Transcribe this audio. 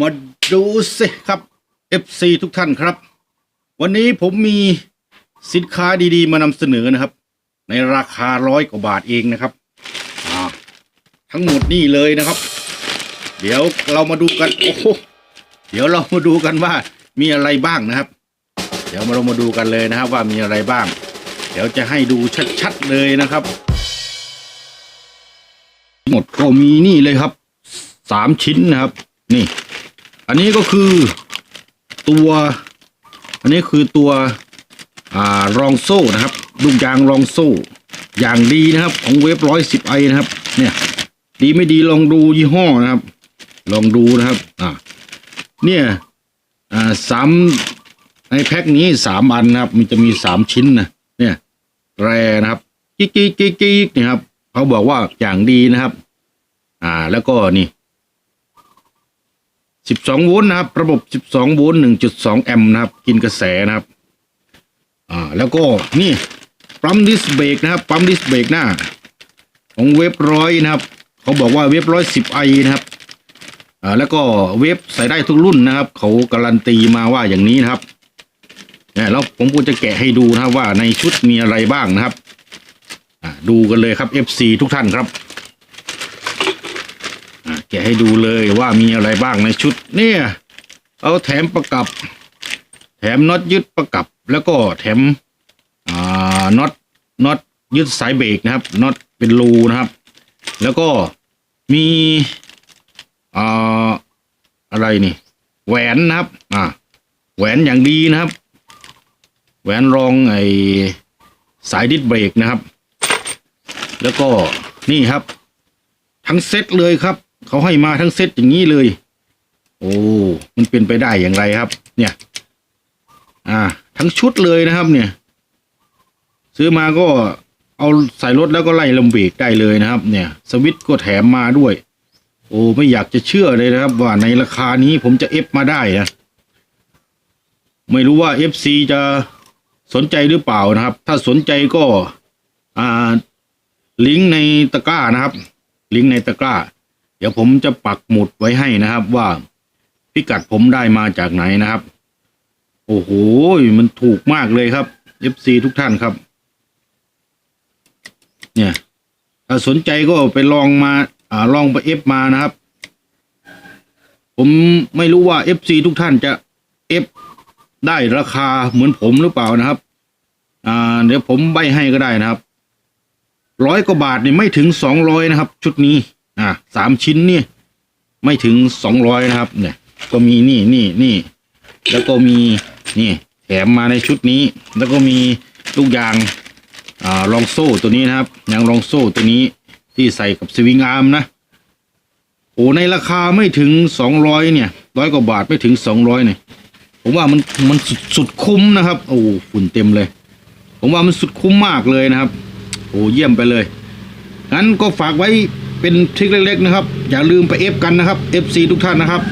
มาดูสิครับ FC ทุกท่านครับ วันนี้ผมมีสินค้าดีๆ มานำเสนอนะครับ ในราคาร้อยกว่าบาทเองนะครับ ทั้งหมดนี่เลยนะครับ เดี๋ยวเรามาดูกัน โอ้โหเดี๋ยวเรามาดูกันว่ามีอะไรบ้างนะครับ เดี๋ยวมาเรามาดูกันเลยนะครับ ว่ามีอะไรบ้าง เดี๋ยวจะให้ดูชัดๆเลยนะครับหมดก็มีนี่เลยครับสามชิ้นนะครับ นี่ อันนี้ก็คือตัว อันนี้คือตัวอรองโซ่นะครับลูกยางรองโซ่ อย่างดีนะครับของเวฟร้อยสิบไอนะครับ เนี่ยดีไม่ดีลองดูยี่ห้อนะครับ ลองดูนะครับอ่าเนี่ยอ่าสามในแพ็คนี้สามอันนะครับ มันจะมีสามชิ้นนะเนี่ยแรนะครับกิ๊กกิ๊กกิ๊กกิ๊กนี่ครับเขาบอกว่าอย่างดีนะครับ อ่าแล้วก็นี่ สิบสองโวลต์นะครับ ระบบสิบสองโวลต์หนึ่งจุดสองแอมป์นะครับ กินกระแสนะครับ อ่า แล้วก็นี่ปั๊มดิสเบรกนะครับปั๊มดิสเบรกหน้า ของเว็บร้อยนะครับ เขาบอกว่าเว็บร้อยสิบไอนะครับอ่าแล้วก็เว็บใส่ได้ทุกรุ่นนะครับ เขาการันตีมาว่าอย่างนี้นะครับเนี่ยแล้วผมก็จะแกะให้ดูนะครับว่าในชุดมีอะไรบ้างนะครับ อ่าดูกันเลยครับ FC ทุกท่านครับ แกะให้ดูเลยว่ามีอะไรบ้างในชุดเนี่ย เอาแถมประกับ แถมน็อตยึดประกับ แล้วก็แถมน็อตน็อตยึดสายเบรกนะครับน็อตเป็นรูนะครับ แล้วก็มีอ่าอะไรนี่แหวนนะครับ อ่า แหวนอย่างดีนะครับ แหวนรองไอสายดิสเบรกนะครับ แล้วก็นี่ครับ ทั้งเซตเลยครับ เขาให้มาทั้งเซตอย่างนี้เลย โอ้มันเป็นไปได้อย่างไรครับ เนี่ย อ่า ทั้งชุดเลยนะครับ เนี่ย ซื้อมาก็เอาใส่รถแล้วก็ไล่ลำเบรกได้เลยนะครับ เนี่ย สวิตช์ก็แถมมาด้วย โอ้ไม่อยากจะเชื่อเลยนะครับ ว่าในราคานี้ผมจะเอฟมาได้นะไม่รู้ว่า FC จะสนใจหรือเปล่านะครับ ถ้าสนใจก็ อ่า ลิงก์ในตะกร้านะครับ ลิงก์ในตะกร้า ดี๋ยวผมจะปักหมุดไว้ให้นะครับว่าพิกัดผมได้มาจากไหนนะครับ โอ้โห มันถูกมากเลยครับ FC ทุกท่านครับ เนี่ย ถ้าสนใจก็ไปลองมาอ่าลองไปเอฟมานะครับ ผมไม่รู้ว่า FC ทุกท่านจะเอฟได้ราคาเหมือนผมหรือเปล่านะครับ อ่า เดี๋ยวผมใบให้ก็ได้นะครับ ร้อยกว่าบาทนี่ไม่ถึงสองร้อยนะครับ ชุดนี้ อ่าสามชิ้นนี่ไม่ถึงสองร้อยนะครับ เนี่ย ก็มีนี่นี่นี่แล้วก็มีนี่แถมมาในชุดนี้ แล้วก็มีลูกยางอ่ารองโซ่ตัวนี้นะครับยางรองโซ่ตัวนี้ที่ใส่กับสวิงอาร์มนะโอ้ในราคาไม่ถึงสองร้อยเนี่ยร้อยกว่าบาทไม่ถึงสองร้อยเนี่ยผมว่ามันมันสุดสุดคุ้มนะครับ โอ้ฝุ่นเต็มเลย ผมว่ามันสุดคุ้มมากเลยนะครับ โอ้เยี่ยมไปเลยงั้นก็ฝากไว้ เป็นทริคเล็กๆนะครับ อย่าลืมไปเอฟกันนะครับ FC ทุกท่านนะครับ